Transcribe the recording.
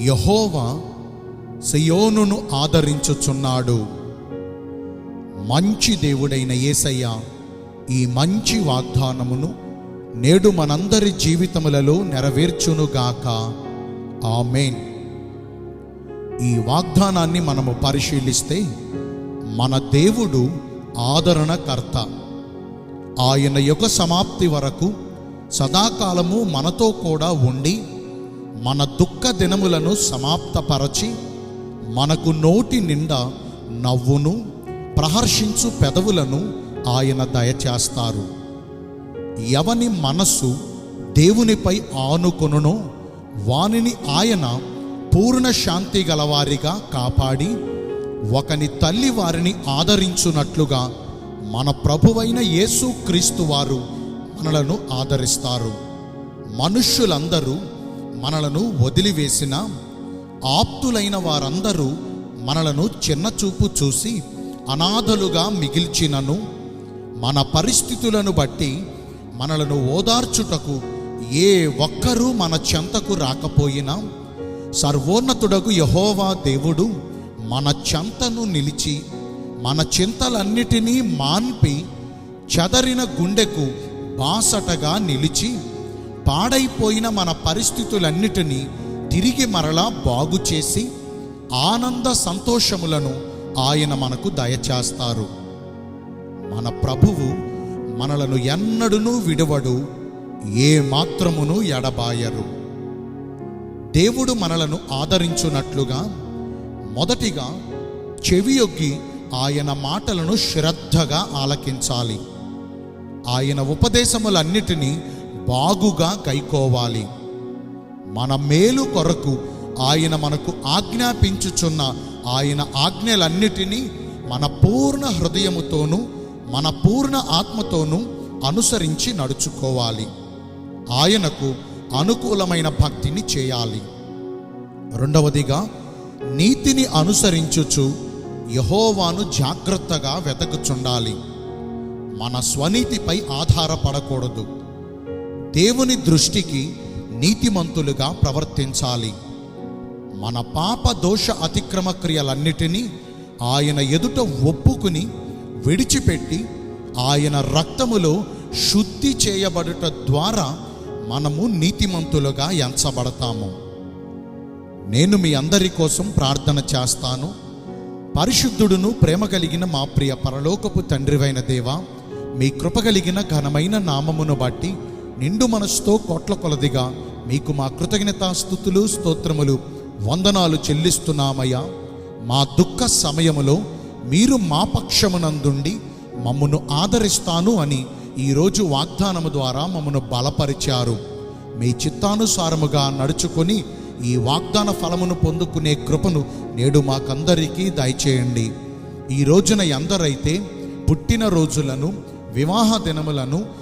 యహోవా సయోనును ఆదరించుచున్నాడు. మంచి దేవుడైన యేసయ్య ఈ మంచి వాగ్దానమును నేడు మనందరి జీవితములలో నెరవేర్చునుగాక ఆమెన్. ఈ వాగ్దానాన్ని మనము పరిశీలిస్తే మన దేవుడు ఆదరణకర్త. ఆయన యుగ సమాప్తి వరకు సదాకాలము మనతో కూడా ఉండి మన దుఃఖ దినములను సమాప్తపరచి మనకు నోటి నిండా నవ్వును ప్రహర్షించు పెదవులను ఆయన దయచేస్తారు. ఎవని మనస్సు దేవునిపై ఆనుకొనునో వానిని ఆయన పూర్ణ శాంతి గలవారిగా కాపాడి ఒకని తల్లి వారిని ఆదరించున్నట్లుగా మన ప్రభువైన యేసు క్రీస్తు వారు మనలను ఆదరిస్తారు. మనుష్యులందరూ మనలను వదిలివేసిన ఆప్తులైన వారందరూ మనలను చిన్నచూపు చూసి అనాథలుగా మిగిల్చినను. మన పరిస్థితులను బట్టి మనలను ఓదార్చుటకు ఏ ఒక్కరూ మన చెంతకు రాకపోయినా సర్వోన్నతుడకు యహోవా దేవుడు మన చెంతను నిలిచి మన చింతలన్నిటినీ మాన్పి చెదరిన గుండెకు బాసటగా నిలిచి పాడైపోయిన మన పరిస్థితులన్నిటినీ తిరిగి మరలా బాగు చేసి ఆనంద సంతోషములను ఆయన మనకు దయచేస్తారు. మన ప్రభువు మనలను ఎన్నడునూ విడువడు ఏ మాత్రమును ఎడబాయరు. దేవుడు మనలను ఆదరించున్నట్లుగా మొదటిగా చెవియొగ్గి ఆయన మాటలను శ్రద్ధగా ఆలకించాలి. ఆయన ఉపదేశములన్నిటినీ బాగుగా కైకోవాలి మన మేలు కొరకు ఆయన మనకు ఆజ్ఞాపించుచున్న ఆయన ఆజ్ఞలన్నిటినీ మన పూర్ణ హృదయముతోనూ మన పూర్ణ ఆత్మతోనూ అనుసరించి నడుచుకోవాలి. ఆయనకు అనుకూలమైన భక్తిని చేయాలి. రెండవదిగా నీతిని అనుసరించుచు యహోవాను జాగ్రత్తగా వెతకుచుండాలి. మన స్వనీతిపై ఆధారపడకూడదు. దేవుని దృష్టికి నీతిమంతులుగా ప్రవర్తించాలి. మన పాప దోష అతిక్రమ క్రియలన్నిటినీ ఆయన ఎదుట ఒప్పుకుని విడిచిపెట్టి ఆయన రక్తములో శుద్ధి చేయబడుట ద్వారా మనము నీతిమంతులుగా ఎంచబడతాము. నేను మీ అందరి కోసం ప్రార్థన చేస్తాను. పరిశుద్ధుడును ప్రేమ కలిగిన మా ప్రియ పరలోకపు తండ్రివైన దేవా మీ కృప కలిగిన ఘనమైన నామమును బట్టి నిండు మనసుతో కోట్ల కొలదిగా మీకు మా కృతజ్ఞత స్థుతులు స్తోత్రములు వందనాలు చెల్లిస్తున్నామయ్యా. మా దుఃఖ సమయములో మీరు మా పక్షమునందుండి మమ్మను ఆదరిస్తాను అని ఈరోజు వాగ్దానము ద్వారా మమ్మను బలపరిచారు. మీ చిత్తానుసారముగా నడుచుకొని ఈ వాగ్దాన ఫలమును పొందుకునే కృపను నేడు మాకందరికీ దయచేయండి. ఈ రోజున ఎందరైతే పుట్టిన రోజులను వివాహ దినములను